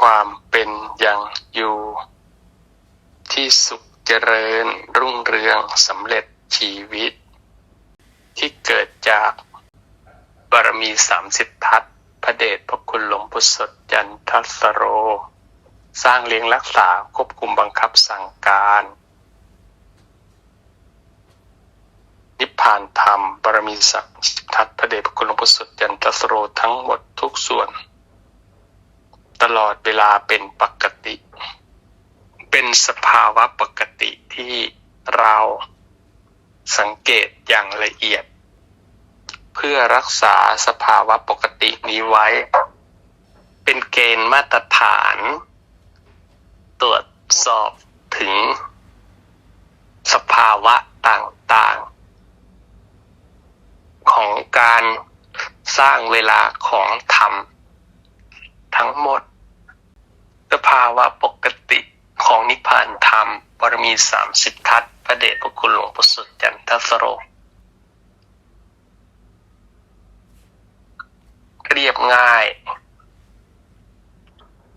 ความเป็นอย่างอยู่ ที่สุขเจริญรุ่งเรืองสำเร็จชีวิต ที่เกิดจากบารมีสามสิบทัศพระเดชพระคุณหลวงพุทธสดจันทสโร สร้างเลี้ยงรักษาควบคุมบังคับสั่งการ นิพพานธรรมบารมีสามสิบทัศพระเดชพระคุณหลวงพุทธสดจันทสโรทั้งหมดทุกส่วน ตลอดเวลาเป็นปกติ เป็นสภาวะปกติที่เราสังเกตอย่างละเอียด เพื่อรักษาสภาวะปกตินี้ไว้ เป็นเกณฑ์มาตรฐาน ตรวจสอบถึง สภาวะต่างๆ ของการสร้างเวลาของธรรม ทั้งหมด สภาวะปกติของนิพพานธรรมบารมีสามสิบทัศพระเดชพระคุณหลวงปู่สุดจันทสโร เรียบง่าย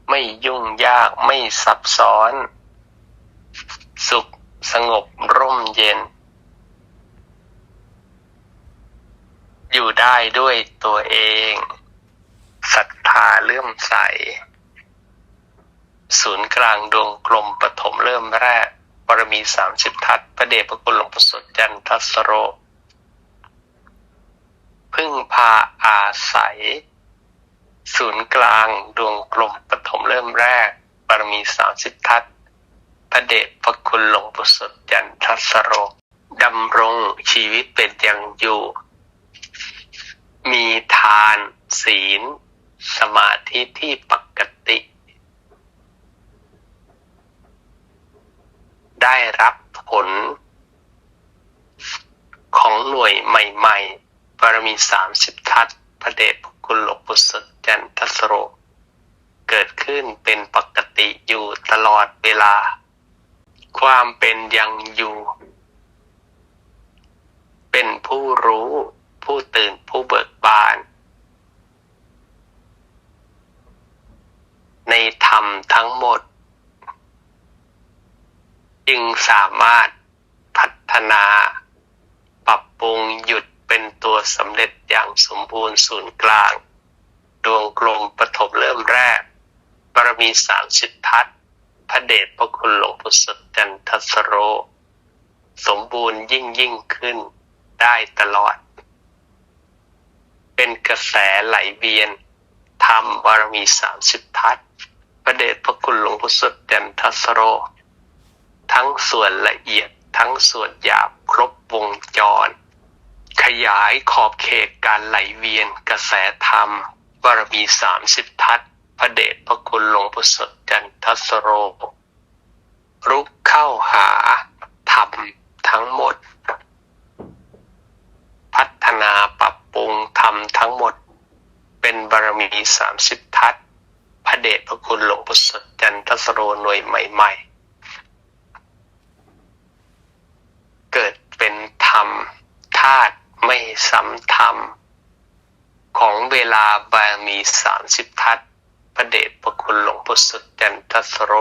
ไม่ยุ่งยากไม่ซับซ้อน สุขสงบร่มเย็น อยู่ได้ด้วยตัวเองศรัทธาเลื่อมใส ศูนย์กลางดวงกลมปฐมเริ่มแรก บารมีสามสิบทัศพระเดชพระคุณหลวงปู่สดจันทัสโร พึ่งพาอาศัย ศูนย์กลางดวงกลมปฐมเริ่มแรก บารมีสามสิบทัศพระเดชพระคุณหลวงปู่สดจันทัสโรดำรงชีวิตเป็นอย่างอยู่ มีทานศีล สมาธิที่ปกติ ได้รับผลของหน่วยใหม่ๆ บารมีสามสิบทัศพระเดชพระคุณหลวงปู่สดจันทสโร เกิดขึ้นเป็นปกติอยู่ตลอดเวลา ความเป็นยังอยู่ เป็นผู้รู้ผู้ตื่นผู้เบิกบาน ในธรรมทั้งหมด จึงสามารถพัฒนา ปรับปรุงหยุดเป็นตัวสำเร็จอย่างสมบูรณ์ศูนย์กลาง ดวงกลมปฐมเริ่มแรก บารมีสามสิบทัศพระเดชพระคุณหลวงพุทธจันทสโร สมบูรณ์ยิ่งยิ่งขึ้นได้ตลอด เป็นกระแสไหลเวียนธรรมบารมีสามสิบทัศพระเดชพระคุณหลวงพุทธจันทสโร ทั้งส่วนละเอียดทั้งส่วนหยาบครบวงจร ขยายขอบเขตการไหลเวียนกระแสธรรมบารมีสามสิบทัศพระเดชพระคุณหลวงพุทธจันทสโร รุกเข้าหาธรรมทั้งหมด พัฒนาปรับปรุงธรรมทั้งหมด เป็นบารมีสามสิบทัศพระเดชพระคุณหลวงพุทธจันทสโรหน่วยใหม่ ๆ เกิดเป็นธรรมธาตุไม่ซ้ำธรรม ของเวลาบารมีสามสิบทัศพระเดชพระคุณหลวงพุทธจันทสโร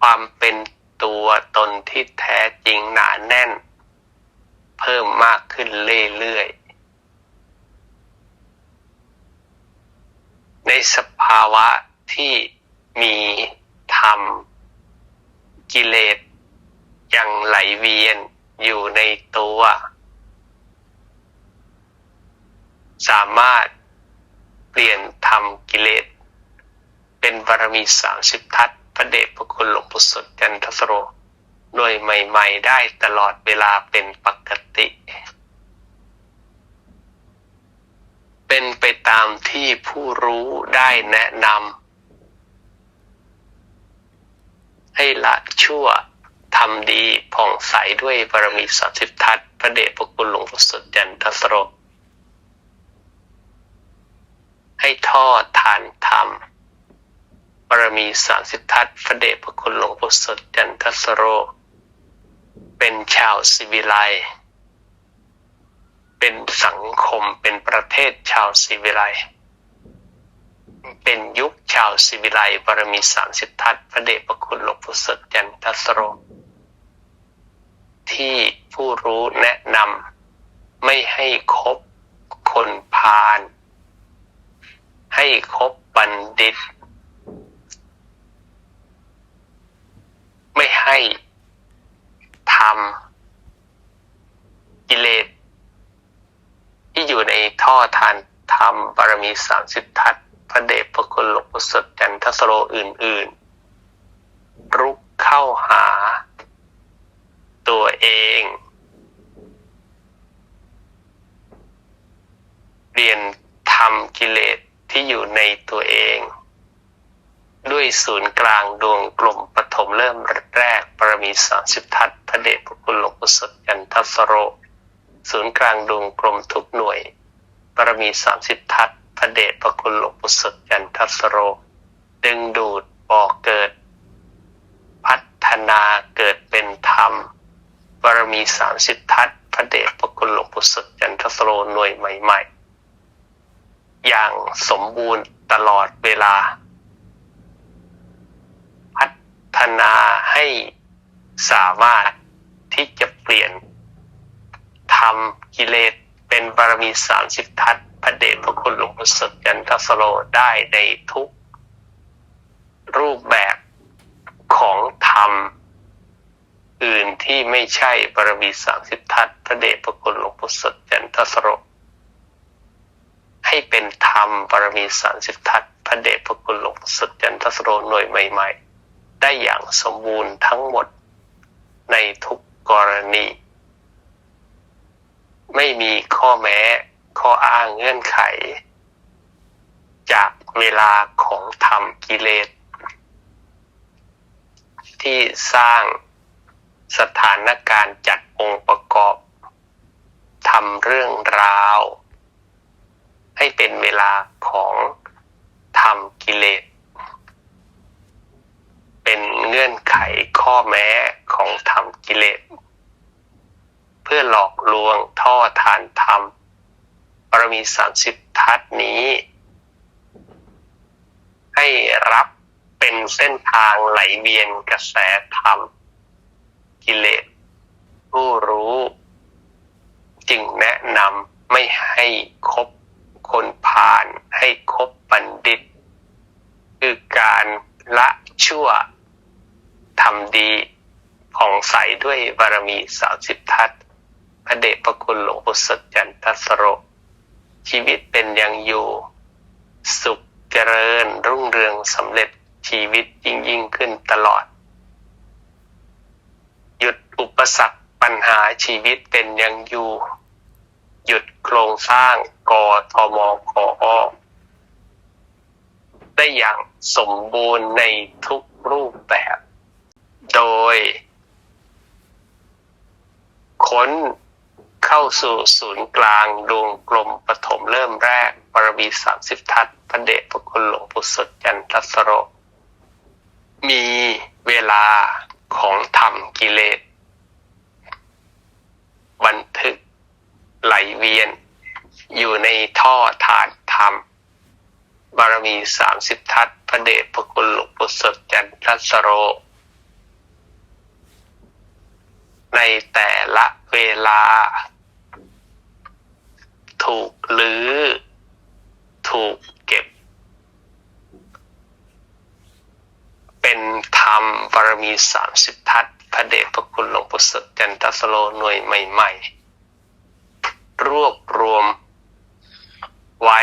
ความเป็นตัวตนที่แท้จริงหนาแน่น เพิ่มมากขึ้นเรื่อยๆ ในสภาวะที่มีธรรม กิเลสยังไหลเวียนอยู่ในตัว สามารถเปลี่ยนธรรมกิเลส เป็นบารมีสามสิบทัศพระเดชพระคุณหลวงปู่สดจันทสโรหน่วยใหม่ ๆ ได้ตลอดเวลาเป็นปกติ เป็นไปตามที่ผู้รู้ได้แนะนำ ให้ละชั่วทำดีผ่องใสด้วยบารมีสามสิบทัศพระเดชพระคุณหลวงปู่สดจันทสโรให้ทอดทานธรรมบารมีสามสิบทัศพระเดชพระคุณหลวงปู่สดจันทสโร เป็นชาวสิวิไลเป็นสังคมเป็นประเทศชาวสิวิไล เป็นยุคชาวศิวิไลบารมีสามสิบทัศพระเดชพระคุณหลวงปู่สดจันทสโร ที่ผู้รู้แนะนำไม่ให้คบคนพาลให้คบบัณฑิต ไม่ให้ทำกิเลสที่อยู่ในท่อทานธรรมบารมีสามสิบทัศน พระเดชพระคุณหลวงปู่สดจันทสโรอื่น ๆ รุกเข้าหา ตัวเอง เรียนทำกิเลสที่อยู่ในตัวเอง ด้วยศูนย์กลางดวงกลมปฐมเริ่มแรกปรมีสามสิบทัศพระเดชพระคุณหลวงปู่สดจันทสโร ศูนย์กลางดวงกลมทุกหน่วยปรมีสามสิบทัศ พระเดชพระคุณหลวงปู่สดจันทสโร ดึงดูดบอกเกิด พัฒนาเกิดเป็นธรรมบารมีสามสิบทัศพระเดชพระคุณหลวงปู่สดจันทสโรหน่วยใหม่ ๆ อย่างสมบูรณ์ตลอดเวลา พัฒนาให้สามารถที่จะเปลี่ยนทำกิเลสเป็นบารมีสามสิบทัศ พระเดชพระคุณหลวงปู่สดจันทสโรได้ในทุกรูปแบบของธรรม อื่นที่ไม่ใช่บารมีสามสิบทัศน์พระเดชพระคุณหลวงปู่สดจันทสโรให้เป็นธรรมบารมีสามสิบทัศน์พระเดชพระคุณหลวงปู่สดจันทสโรหน่วยใหม่ ๆ ได้อย่างสมบูรณ์ทั้งหมดในทุกกรณี ไม่มีข้อแม้ ข้ออ้างเงื่อนไข จากเวลาของธรรมกิเลส ที่สร้างสถานการณ์จัดองค์ประกอบทำเรื่องราว ให้เป็นเวลาของธรรมกิเลส เป็นเงื่อนไขข้อแม้ของธรรมกิเลส เพื่อหลอกลวงท่อทานธรรม บารมีสามสิบทัศนี้ ให้รับเป็นเส้นทางไหลเวียนกระแสธรรม กิเลสผู้รู้ จึงแนะนำไม่ให้คบคนพาลให้คบบัณฑิต คือการละชั่วทำดีผ่องใสด้วยบารมีสามสิบทัศพระเดชพระคุณหลวงปู่สดจันทสโร ชีวิตเป็นอย่างอยู่ สุขเจริญ รุ่งเรืองสำเร็จชีวิตยิ่งยิ่งขึ้นตลอด หยุดอุปสรรคปัญหาชีวิตเป็นอย่างอยู่ หยุดโครงสร้างกอทมกอได้อย่างสมบูรณ์ในทุกรูปแบบ โดย ค้น เข้าสู่ศูนย์กลางดวงกลมปฐมเริ่มแรกบารมีสามสิบทัศพระเดชพระคุณหลวงปู่สดจันทสโร มีเวลาของธรรมกิเลส บันทึกไหลเวียน อยู่ในท่อฐานธรรม บารมีสามสิบทัศพระเดชพระคุณหลวงปู่สดจันทสโร ในแต่ละเวลา ถูกลือ้อ ถูกเก็บ เป็นธรรมบารมีสามสิบทัศพระเดชพระคุณหลวงปู่สดจันทสโลหน่วยใหม่ ๆ รวบรวมไว้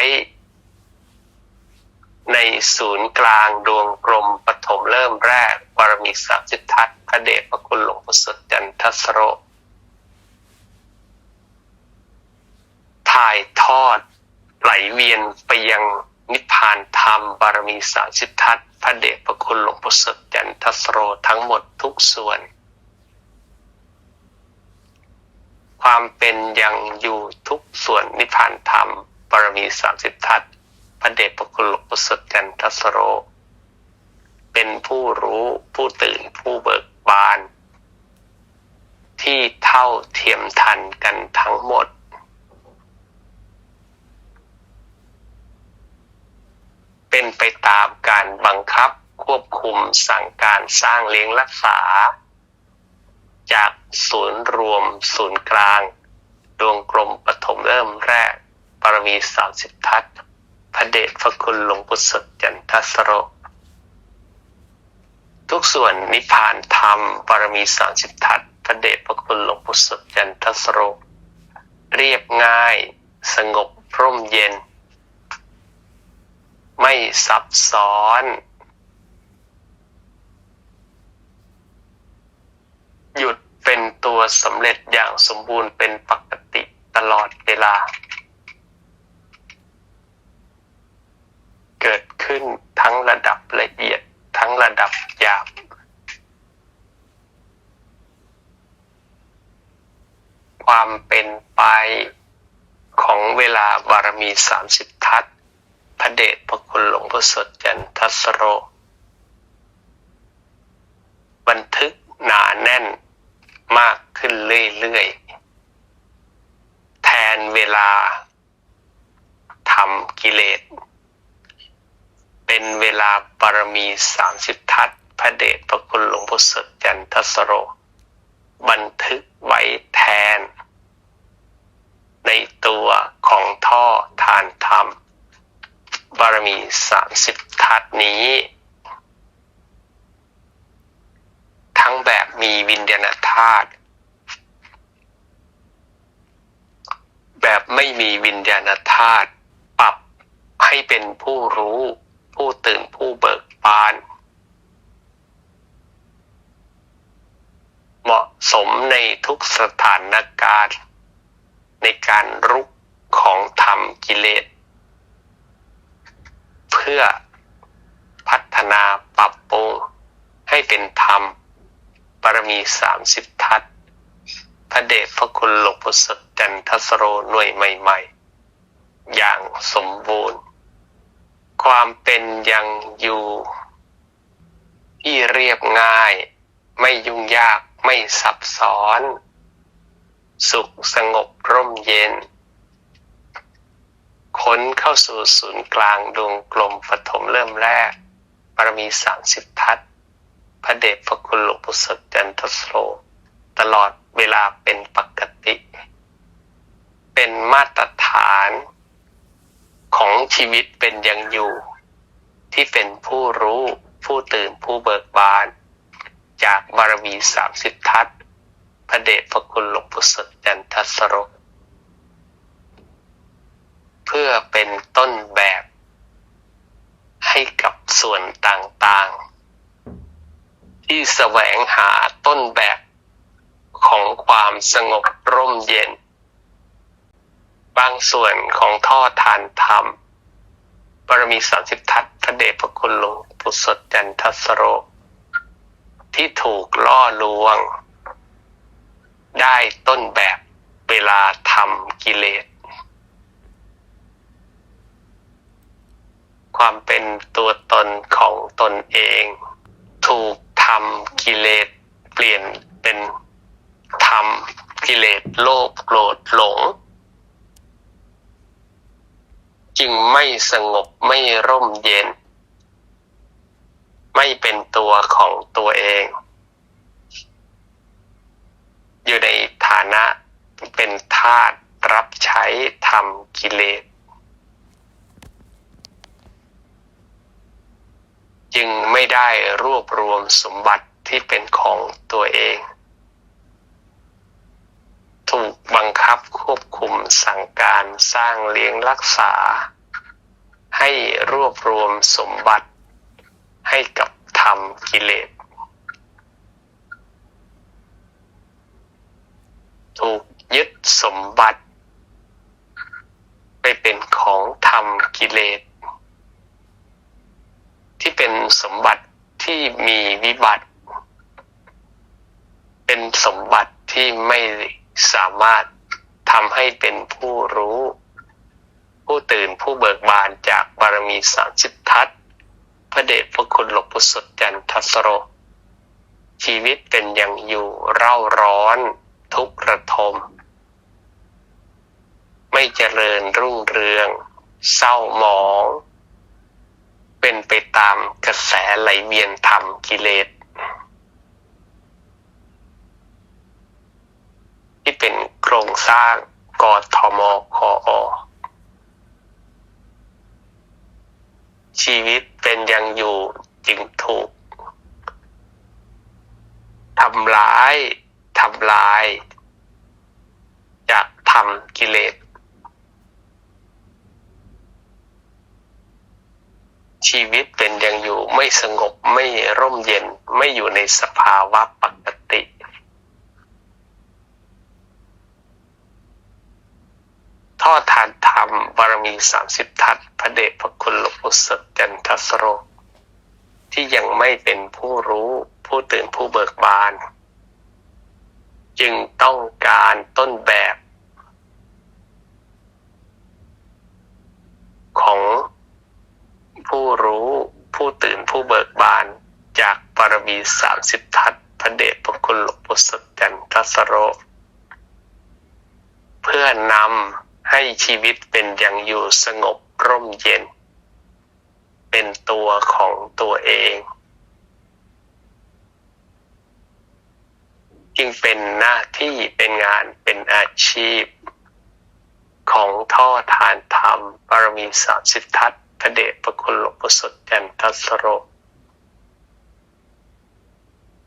ในศูนย์กลางดวงกลมปฐมเริ่มแรกบารมีสามสิบทัศพระเดชพระคุณหลวงปู่สดจันทสโร ถ่าย ทอด ไหลเวียนไปยังนิพพานธรรมบารมีสามสิบทัศน์พระเดชพระคุณหลวงปู่สดจันทสโรทั้งหมดทุกส่วน ความเป็นยังอยู่ทุกส่วนนิพพานธรรมบารมีสามสิบทัศน์พระเดชพระคุณหลวงปู่สดจันทสโร เป็นผู้รู้ผู้ตื่นผู้เบิกบาน ที่เท่าเทียมทันกันทั้งหมด เป็นไปตามการบังคับควบคุมสั่งการสร้างเลี้ยงรักษา จากศูนย์รวม ศูนย์กลาง ดวงกลมปฐมเริ่มแรกปรมีสามสิบทัศน์พระเดชพระคุณหลวงปู่สดจันทสโรทุกส่วนนิพพานธรรมปรมีสามสิบทัศน์พระเดชพระคุณหลวงปู่สดจันทสโรเรียบง่าย สงบร่มเย็น ไม่ซับซ้อน หยุดเป็นตัวสำเร็จอย่างสมบูรณ์เป็นปกติตลอดเวลา เกิดขึ้นทั้งระดับละเอียดทั้งระดับหยาบความเป็นไปของเวลาบารมีสามสิบทัศ พระเดชพระคุณหลวงพ่อสดจันทัสโร บันทึกหนาแน่นมากขึ้นเรื่อยๆ แทนเวลาทำกิเลส เป็นเวลาบารมีสามสิบทัศพระเดชพระคุณหลวงพ่อสดจันทัสโร บันทึกไว้แทน ในตัวของท่อทานธรรม บารมีสามสิบทัศน์นี้ ทั้งแบบมีวิญญาณธาตุแบบไม่มีวิญญาณธาตุปรับให้เป็นผู้รู้ ผู้ตื่นผู้เบิกบาน เหมาะสมในทุกสถานการณ์ ในการรุกของธรรมกิเลส เพื่อพัฒนาปรับปรุงให้เป็นธรรมบารมีสามสิบทัศพระเดชพระคุณหลวงพ่อสดจันทสโรหน่วยใหม่ ๆ อย่างสมบูรณ์ ความเป็นยังอยู่ ที่เรียบง่าย ไม่ยุ่งยากไม่ซับซ้อน สุขสงบร่มเย็น ค้นเข้าสู่ศูนย์กลางดวงกลมปฐมเริ่มแรกบารมีสามสิบทัศพระเดชพระคุณหลวงปู่สดจันทสโร ตลอดเวลาเป็นปกติ เป็นมาตรฐานของชีวิตเป็นยังอยู่ ที่เป็นผู้รู้ผู้ตื่นผู้เบิกบาน จากบารมีสามสิบทัศพระเดชพระคุณหลวงปู่สดจันทสโร เพื่อเป็นต้นแบบ ให้กับส่วนต่างๆ ที่แสวงหาต้นแบบของความสงบร่มเย็น บางส่วนของท่อทานธรรม บารมีสามสิบทัศพระเดชพระคุณหลวงปู่สดจันทสโร ที่ถูกล่อลวง ได้ต้นแบบเวลาทำกิเลส ความเป็นตัวตนของตนเอง ถูกทำกิเลสเปลี่ยนเป็นทำกิเลสโลภโกรธหลง จึงไม่สงบไม่ร่มเย็น ไม่เป็นตัวของตัวเอง อยู่ในฐานะเป็นทาสรับใช้ทำกิเลส จึงไม่ได้รวบรวมสมบัติที่เป็นของตัวเอง ถูกบังคับควบคุมสั่งการสร้างเลี้ยงรักษา ให้รวบรวมสมบัติให้กับธรรมกิเลส ถูกยึดสมบัติ ไปเป็นของธรรมกิเลส ที่เป็นสมบัติที่มีวิบัติ เป็นสมบัติที่ไม่สามารถทำให้เป็นผู้รู้ ผู้ตื่นผู้เบิกบานจากบารมีสามสิบทัศน์พระเดชพระคุณหลวงปู่สดจันทสโร ชีวิตเป็นอย่างอยู่เร่าร้อนทุกข์ระทม ไม่เจริญรุ่งเรือง เศร้าหมอง เป็นไปตามกระแสไหลเวียนธรรมกิเลสที่เป็นโครงสร้างกทมคออชีวิตเป็นยังอยู่จึงถูกทำร้ายทำลาย จากทำกิเลส ชีวิตเป็นยังอยู่ไม่สงบไม่ร่มเย็นไม่อยู่ในสภาวะปกติ ทอดทานธรรมบารมีสามสิบทัศพระเดชพระคุณหลวงปู่สดจันทสโร ที่ยังไม่เป็นผู้รู้ผู้ตื่นผู้เบิกบาน จึงต้องการต้นแบบ ของ ผู้รู้ ผู้ตื่นผู้เบิกบานจากบารมีสามสิบทัศพระเดชพระคุณหลวงปู่สดจันทสโร เพื่อนำให้ชีวิตเป็นอย่างอยู่สงบร่มเย็น เป็นตัวของตัวเอง จึงเป็นหน้าที่เป็นงานเป็นอาชีพ ของท่อทานธรรมบารมีสามสิบทัศ พระเดชพระคุณหลวงปู่สดจันทัสโร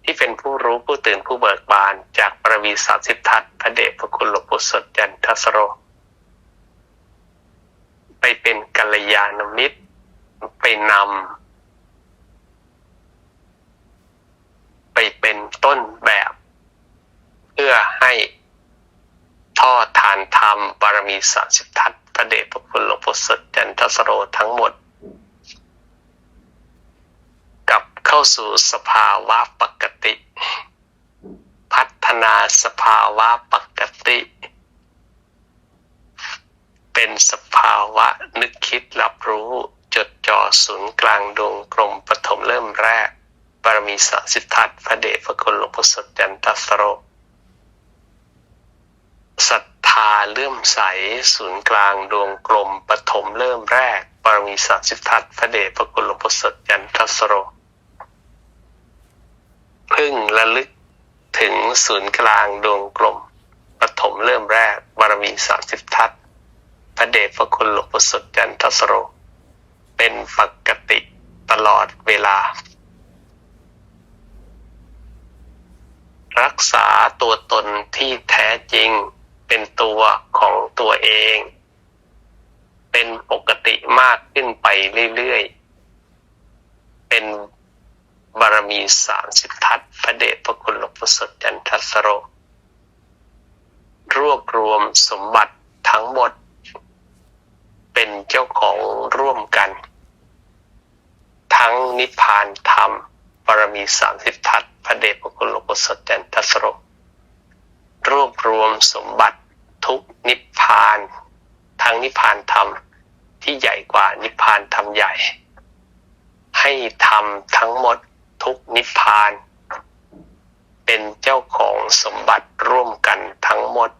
ที่เป็นผู้รู้ผู้ตื่นผู้เบิกบาน จากบารมีสามสิบทัศพระเดชพระคุณหลวงปู่สดจันทัสโร ไปเป็นกัลยาณมิตร ไปนำไปเป็นต้นแบบ เพื่อให้ทอดทานธรรมบารมีสามสิบทัศ ระเดชพระคุณหลวงปู่สดจันทสโรทั้งหมด กลับเข้าสู่สภาวะปกติ พัฒนาสภาวะปกติ เป็นสภาวะนึกคิดรับรู้จดจ่อศูนย์กลางดวงกลมปฐมเริ่มแรก บารมีสสิบทัศพระเดชพระคุณหลวงปู่สดจันทสโร ศรัทธาเลื่อมใส ศูนย์กลางดวงกลมปฐมเริ่มแรกบารมีสามสิบทัศพระเดชพระคุลวงปู่สดจันทสโร พึ่งระลึกถึงศูนย์กลางดวงกลมปฐมเริ่มแรกบารมีสามสิบทัศพระเดชพระคุณหลวงปู่สดจันทสโร เป็นปกติตลอดเวลา รักษาตัวตนที่แท้จริง เป็นตัวของตัวเอง เป็นปกติมากขึ้นไปเรื่อยๆ เป็นบารมีสามสิบทัศพระเดชพระคุณหลวงปู่สดจันทสโร รวบรวมสมบัติทั้งหมด เป็นเจ้าของร่วมกัน ทั้งนิพพานธรรมบารมีสามสิบทัศพระเดชพระคุณหลวงปู่สดจันทสโร รวบรวมสมบัติทุกนิพพานทั้งนิพพานธรรมที่ใหญ่กว่านิพพานธรรมใหญ่ ให้ทำทั้งหมดทุกนิพพาน เป็นเจ้าของสมบัติร่วมกันทั้งหมด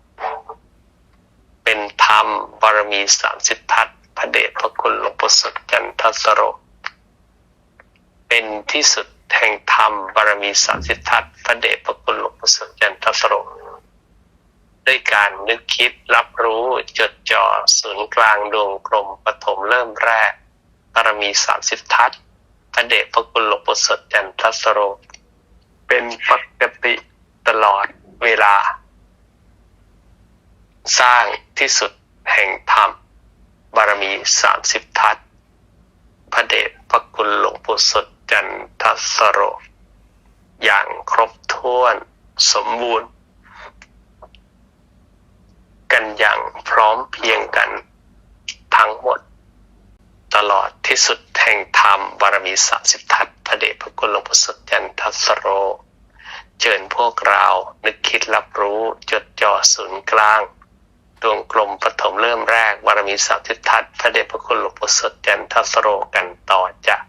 เป็นธรรมบารมีสามสิบทัศพระเดชพระคุณหลวงปู่สดจันทสโร เป็นที่สุดแห่งธรรมบารมีสามสิบทัศพระเดชพระคุณหลวงปู่สดจันทสโร ด้วยการนึกคิดรับรู้จดจ่อศูนย์กลางดวงกลมปฐมเริ่มแรกบารมีสามสิบทัศพระเดชพระคุณหลวงปู่สดจันทสโร เป็นปกติตลอดเวลา สร้างที่สุดแห่งธรรม บารมีสามสิบทัศพระเดชพระคุณหลวงปู่สดจันทสโร อย่างครบถ้วนสมบูรณ์ กันอย่างพร้อมเพียงกันทั้งหมด ตลอดที่สุดแห่งธรรมบารมีสาสิบทัศพระเดชพระคุณหลวงปู่สดจันทัสโรเชิญพวกเรานึกคิดรับรู้จดจ่อศูนย์กลางดวงกลมปฐมเริ่มแรกบารมีสาสิบทัศพระเดชพระคุณหลวงปู่สดจันทัสโรกันต่อจาก